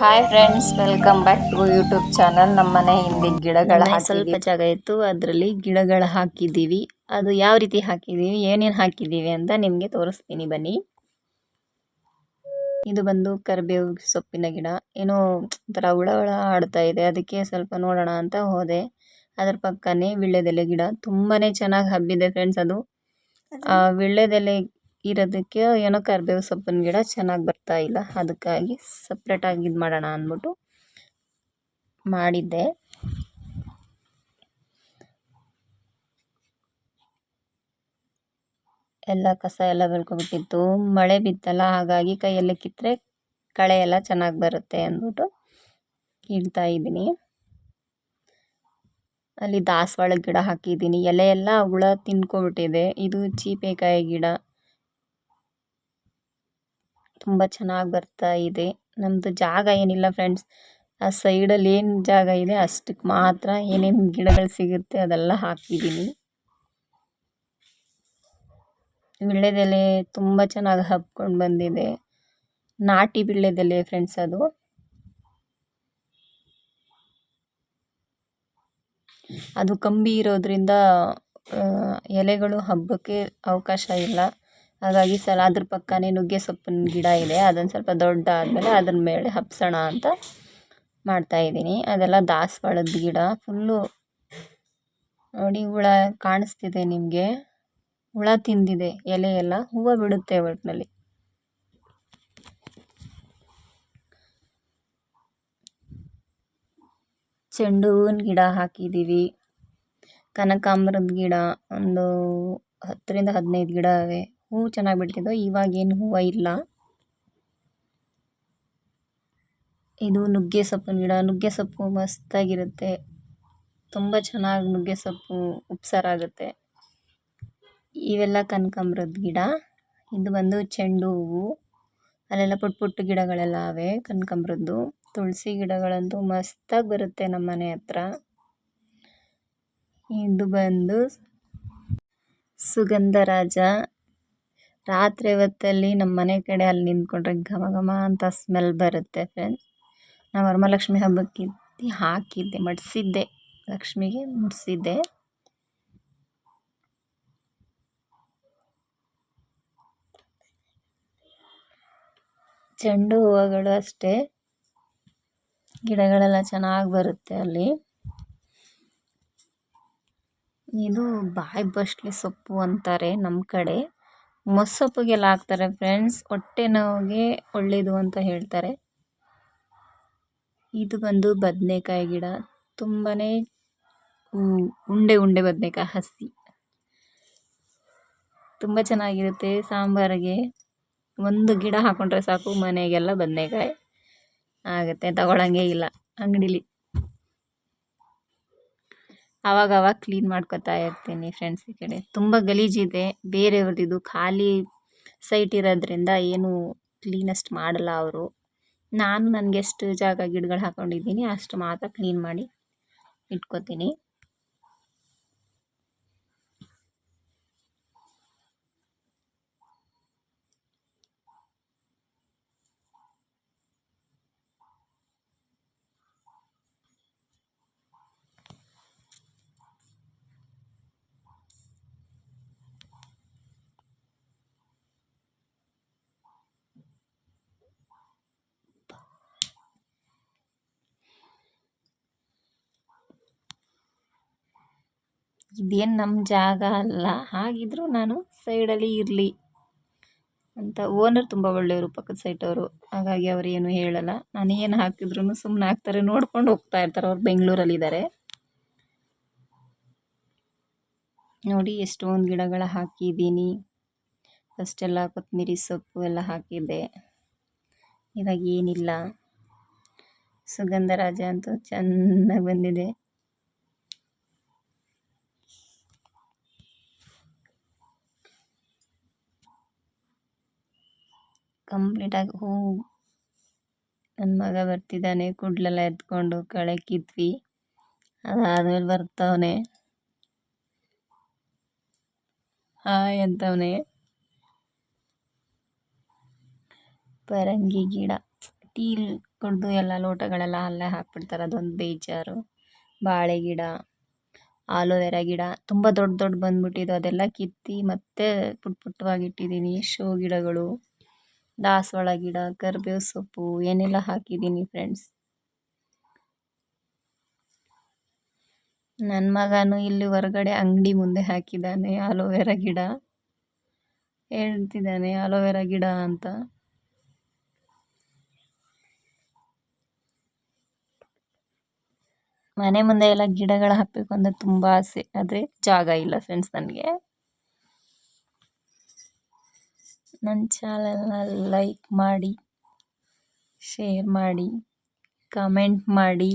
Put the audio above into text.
Hi friends welcome back to YouTube channel ನಮ್ಮ ಮನೆ ಹಿಂದೆ ಗಿಡಗಳ ಸ್ವಲ್ಪ ಜಾಗ ಇತ್ತು ಅದರಲ್ಲಿ ಗಿಡಗಳು ಹಾಕಿದ್ದೀವಿ ಅದು ಯಾವ ರೀತಿ ಹಾಕಿದ್ದೀವಿ ಏನೇನು ಹಾಕಿದ್ದೀವಿ ಅಂತ ನಿಮಗೆ ತೋರಿಸ್ತೀನಿ. ಬನ್ನಿ. ಇದು ಬಂದು ಕರಿಬೇವು ಸೊಪ್ಪಿನ ಗಿಡ. ಏನೋ ಒಂಥರ ಹುಳ ಹುಳ ಆಡ್ತಾ ಇದೆ. ಅದಕ್ಕೆ ಸ್ವಲ್ಪ ನೋಡೋಣ ಅಂತ ಹೋದೆ. ಅದ್ರ ಪಕ್ಕನೇ ವೀಳ್ಯದೆಲೆ ಗಿಡ. ತುಂಬಾ ಚೆನ್ನಾಗಿ ಹಬ್ಬಿದೆ ಫ್ರೆಂಡ್ಸ್ ಅದು. ವಿಳ್ಳೆದೆಲೆ ವೀಳ್ಯದೆಲೆ ಇರೋದಕ್ಕೆ ಏನೋ ಕರಿಬೇವು ಸೊಪ್ಪಿನ ಗಿಡ ಚೆನ್ನಾಗಿ ಬರ್ತಾ ಇಲ್ಲ. ಅದಕ್ಕಾಗಿ ಸಪ್ರೇಟಾಗಿ ಇದು ಮಾಡೋಣ ಅಂದ್ಬಿಟ್ಟು ಮಾಡಿದ್ದೆ. ಎಲ್ಲ ಕಸ ಎಲ್ಲ ಬೆಳ್ಕೊಬಿಟ್ಟಿತ್ತು ಮಳೆ ಬಿತ್ತಲ್ಲ, ಹಾಗಾಗಿ ಕೈಯಲ್ಲಿ ಕಿತ್ತರೆ ಕಳೆ ಎಲ್ಲ ಚೆನ್ನಾಗಿ ಬರುತ್ತೆ ಅಂದ್ಬಿಟ್ಟು ಇಡ್ತಾ ಇದ್ದೀನಿ. ಅಲ್ಲಿ ದಾಸವಾಳ ಗಿಡ ಹಾಕಿದ್ದೀನಿ. ಎಲೆ ಎಲ್ಲ ಹುಳ ತಿನ್ಕೊಬಿಟ್ಟಿದೆ. ಇದು ಚೀಪೆಕಾಯಿ ಗಿಡ. ತುಂಬ ಚೆನ್ನಾಗಿ ಬರ್ತಾ ಇದೆ. ನಮ್ಮದು ಜಾಗ ಏನಿಲ್ಲ ಫ್ರೆಂಡ್ಸ್ ಆ ಸೈಡಲ್ಲಿ ಏನು ಜಾಗ ಇದೆ ಅಷ್ಟಕ್ಕೆ ಮಾತ್ರ ಏನೇನು ಗಿಡಗಳು ಸಿಗುತ್ತೆ ಅದೆಲ್ಲ ಹಾಕಿದ್ದೀನಿ. ವೀಳ್ಯದೆಲೆ ತುಂಬ ಚೆನ್ನಾಗಿ ಹಬ್ಕೊಂಡು ಬಂದಿದೆ. ನಾಟಿ ವೀಳ್ಯದೆಲೆ ಫ್ರೆಂಡ್ಸ್ ಅದು. ಅದು ಕಂಬಿ ಇರೋದ್ರಿಂದ ಎಲೆಗಳು ಹಬ್ಬಕ್ಕೆ ಅವಕಾಶ ಇಲ್ಲ. ಹಾಗಾಗಿ ಸಲ ಅದ್ರ ಪಕ್ಕನೇ ನುಗ್ಗೆ ಸೊಪ್ಪಿನ ಗಿಡ ಇದೆ. ಅದನ್ನು ಸ್ವಲ್ಪ ದೊಡ್ಡ ಆದಮೇಲೆ ಅದ್ರ ಮೇಲೆ ಹಬ್ಸೋಣ ಅಂತ ಮಾಡ್ತಾಯಿದ್ದೀನಿ ಅದೆಲ್ಲ ದಾಸವಾಳದ ಗಿಡ. ಫುಲ್ಲು ನೋಡಿ, ಹುಳ ಕಾಣಿಸ್ತಿದೆ ನಿಮಗೆ. ಹುಳ ತಿಂದಿದೆ, ಎಲೆ ಎಲ್ಲ. ಹೂವು ಬಿಡುತ್ತೆ ಒಟ್ಟಿನಲ್ಲಿ ಚೆಂಡು ಹೂವಿನ ಗಿಡ ಹಾಕಿದ್ದೀವಿ ಕನಕಾಂಬ್ರದ ಗಿಡ. ಒಂದು ಹತ್ತರಿಂದ ಹದಿನೈದು ಗಿಡ ಇವೆ. ಹೂವು ಚೆನ್ನಾಗಿ ಬಿಡ್ತಿದ್ದವು ಇವಾಗೇನು ಹೂವು ಇಲ್ಲ. ಇದು ನುಗ್ಗೆ ಸೊಪ್ಪಿನ ಗಿಡ ನುಗ್ಗೆ ಸೊಪ್ಪು ಮಸ್ತಾಗಿರುತ್ತೆ. ತುಂಬ ಚೆನ್ನಾಗಿ ನುಗ್ಗೆ ಸೊಪ್ಪು ಉಪ್ಸಾರಾಗುತ್ತೆ ಇವೆಲ್ಲ ಕನಕಾಂಬ್ರದ ಗಿಡ. ಇದು ಬಂದು ಚೆಂಡು ಹೂವು. ಅಲ್ಲೆಲ್ಲ ಪುಟ್ಟ ಪುಟ್ಟ ಗಿಡಗಳೆಲ್ಲ ಅವೆ ಕನಕಾಂಬ್ರದ್ದು. ತುಳಸಿ ಗಿಡಗಳಂತೂ ಮಸ್ತಾಗಿ ಬರುತ್ತೆ ನಮ್ಮ ಮನೆ ಹತ್ರ. ಇದು ಬಂದು ಸುಗಂಧರಾಜ ರಾತ್ರಿ ಹೊತ್ತಲ್ಲಿ ನಮ್ಮ ಮನೆ ಕಡೆ ಅಲ್ಲಿ ನಿಂತ್ಕೊಂಡ್ರೆ ಘಮ ಘಮ ಅಂತ ಸ್ಮೆಲ್ ಬರುತ್ತೆ ಫ್ರೆಂಡ್ಸ್ ನಾವು ವರಮಹಾಲಕ್ಷ್ಮಿ ಹಬ್ಬಕ್ಕೆ ಹಾಕಿದ್ದೆ, ಮಡಿಸಿದ್ದೆ. ಲಕ್ಷ್ಮಿಗೆ ಮುಡಿಸಿದ್ದೆ. ಚೆಂಡು ಹೂವುಗಳು ಅಷ್ಟೇ. ಗಿಡಗಳೆಲ್ಲ ಚೆನ್ನಾಗಿ ಬರುತ್ತೆ ಅಲ್ಲಿ. ಇದು ಬಾಯಿ ಬಸ್ಲಿ ಸೊಪ್ಪು ಅಂತಾರೆ ನಮ್ಮ ಕಡೆ. ಮೊಸ್ಸೊಪ್ಪಿಗೆಲ್ಲ ಹಾಕ್ತಾರೆ ಫ್ರೆಂಡ್ಸ್. ಹೊಟ್ಟೆ ನೋವಿಗೆ ಒಳ್ಳೆಯದು ಅಂತ ಹೇಳ್ತಾರೆ. ಇದು ಬಂದು ಬದನೆಕಾಯಿ ಗಿಡ. ತುಂಬಾ ಉಂಡೆ ಉಂಡೆ ಬದನೆಕಾಯಿ ಹಸಿ. ತುಂಬ ಚೆನ್ನಾಗಿರುತ್ತೆ ಸಾಂಬಾರಿಗೆ. ಒಂದು ಗಿಡ ಹಾಕೊಂಡ್ರೆ ಸಾಕು ಮನೆಗೆಲ್ಲ ಬದನೆಕಾಯಿ. ಆಗುತ್ತೆ ತಗೊಳ್ಳೋಂಗೆ ಇಲ್ಲ. ಅಂಗಡೀಲಿ. ಆವಾಗ ಕ್ಲೀನ್ ಮಾಡ್ಕೊತಾ ಇರ್ತೀನಿ ಫ್ರೆಂಡ್ಸ್ ಈ ಕಡೆ. ತುಂಬ ಗಲೀಜಿದೆ ಬೇರೆಯವ್ರದ್ದು ಖಾಲಿ ಸೈಟ್ ಇರೋದ್ರಿಂದ ಏನು ಕ್ಲೀನಷ್ಟು ಮಾಡಲ್ಲ ಅವರು. ನಾನು ನನಗೆಷ್ಟು ಜಾಗ ಗಿಡಗಳು ಹಾಕ್ಕೊಂಡಿದ್ದೀನಿ ಅಷ್ಟು ಮಾತ್ರ ಕ್ಲೀನ್ ಮಾಡಿ ಇಟ್ಕೋತೀನಿ. ಇದೇನು ನಮ್ಮ ಜಾಗ ಅಲ್ಲ ಹಾಗಿದ್ದರೂ ನಾನು ಸೈಡಲ್ಲಿ ಇರಲಿ ಅಂತ ಓನರ್ ತುಂಬ ಒಳ್ಳೆಯವರು, ಪಕ್ಕದ ಸೈಟವರು ಹಾಗಾಗಿ ಅವ್ರು ಏನು ಹೇಳಲ್ಲ. ನಾನು ಏನು ಹಾಕಿದ್ರು ಸುಮ್ಮನೆ ಹಾಕ್ತಾರೆ, ನೋಡ್ಕೊಂಡು ಹೋಗ್ತಾ ಇರ್ತಾರೆ. ಅವ್ರು ಬೆಂಗಳೂರಲ್ಲಿದ್ದಾರೆ ನೋಡಿ, ಎಷ್ಟೊಂದು ಗಿಡಗಳ ಹಾಕಿದ್ದೀನಿ. ಫಸ್ಟೆಲ್ಲ ಕೊತ್ತಂಬರಿ ಸೊಪ್ಪು ಎಲ್ಲ ಹಾಕಿದ್ದೆ. ಇವಾಗ ಏನಿಲ್ಲ. ಸುಗಂಧರಾಜ ಅಂತೂ ಚೆನ್ನಾಗಿ ಬಂದಿದೆ. ಕಂಪ್ಲೀಟಾಗಿ ಹೂವು ನನ್ನ ಮಗ ಬರ್ತಿದ್ದಾನೆ, ಕುಡ್ಲೆಲ್ಲ ಎತ್ಕೊಂಡು ಕಳೆ ಕಿತ್ವಿ ಅದಾದಮೇಲೆ ಬರ್ತವನೆ. ಹಾಯ್ ಅಂತವನೆ. ಪರಂಗಿ ಗಿಡ. ಟೀಲ್ ಕುಡ್ದು ಎಲ್ಲ ಲೋಟಗಳೆಲ್ಲ ಅಲ್ಲೇ ಹಾಕ್ಬಿಡ್ತಾರೆ, ಅದೊಂದು ಬೇಜಾರು. ಬಾಳೆ ಗಿಡ, ಆಲೋವೆರಾ ಗಿಡ, ತುಂಬ ದೊಡ್ಡ ದೊಡ್ಡ ಬಂದ್ಬಿಟ್ಟಿದ್ದು, ಅದೆಲ್ಲ ಕಿತ್ತಿ ಮತ್ತೆ ಪುಟ್ ಪುಟ್ಟವಾಗಿ ಇಟ್ಟಿದ್ದೀನಿ ಶೋ ಗಿಡಗಳು. ದಾಸವಾಳ ಗಿಡ, ಕರಿಬೇವು ಸೊಪ್ಪು, ಏನೆಲ್ಲ ಹಾಕಿದ್ದೀನಿ ಫ್ರೆಂಡ್ಸ್ ನನ್ನ ಮಗನು ಇಲ್ಲಿ ಹೊರಗಡೆ ಅಂಗಡಿ ಮುಂದೆ ಹಾಕಿದ್ದಾನೆ, ಅಲೋವೆರಾ ಗಿಡ. ಹೇಳ್ತಿದ್ದಾನೆ ಆಲೋವೆರಾ ಗಿಡ ಅಂತ. ಮನೆ ಮುಂದೆ ಎಲ್ಲ ಗಿಡಗಳು ಹಾಕಬೇಕು ಅಂದರೆ ತುಂಬ ಆಸೆ, ಆದರೆ ಜಾಗ ಇಲ್ಲ ಫ್ರೆಂಡ್ಸ್ ನನಗೆ. ನನ್ನ ಚಾನಲ್ನ ಲೈಕ್ ಮಾಡಿ ಶೇರ್ ಮಾಡಿ ಕಮೆಂಟ್ ಮಾಡಿ.